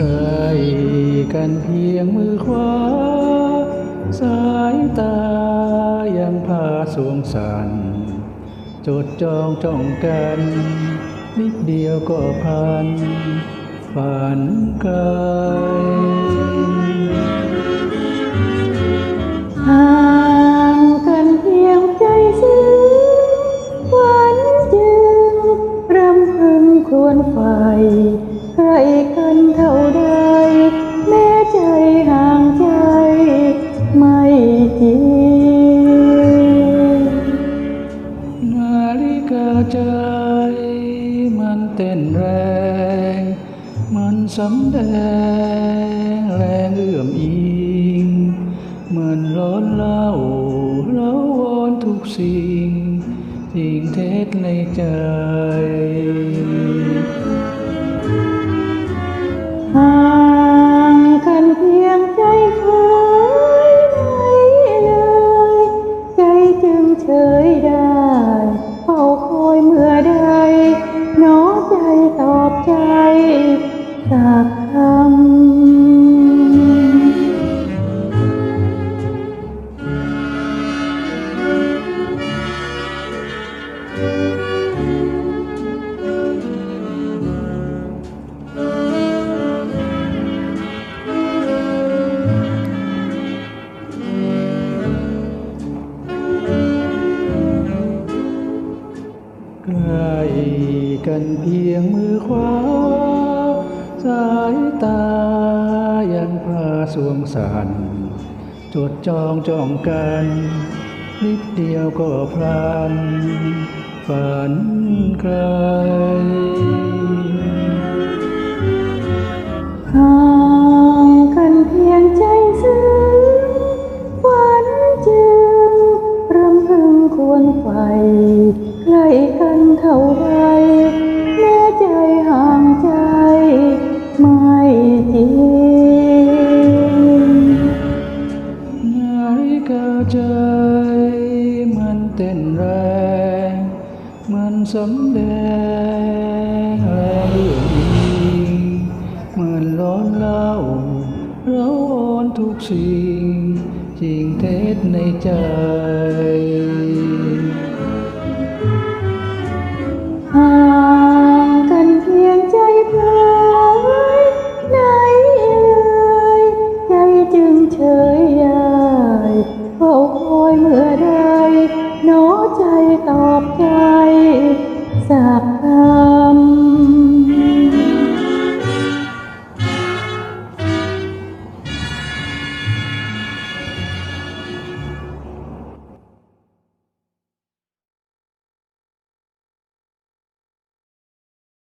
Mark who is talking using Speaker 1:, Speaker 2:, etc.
Speaker 1: ใกล้กันเพียงมือขวา สายตายังพาสวงสันจดจองจ้องกัน นิดเดียวก็พันฝันไกล
Speaker 2: ห่างกันเพียงใจซึ้งหวานจึงรำพึงควรไฟ ใจมั
Speaker 1: นเต้นแรง มันสำแดงแรงเอื้อมอิง มันร้อนเล่าเล่าวอนทุกสิ่งทิ้งเท็จในใจ
Speaker 2: ใก
Speaker 1: ล้กันเพียงมือขวา สายตายังพาสวงสันจดจองจ้องกัน นิดเดียวก็พลัน ฝันไกล
Speaker 2: เต้
Speaker 1: นแรงมันสำแดงแรงเรื่องดีเหมือนร้อนเล่าเราอ่อนทุกสิ่ง จริงเท็จในใจเฉย Peace.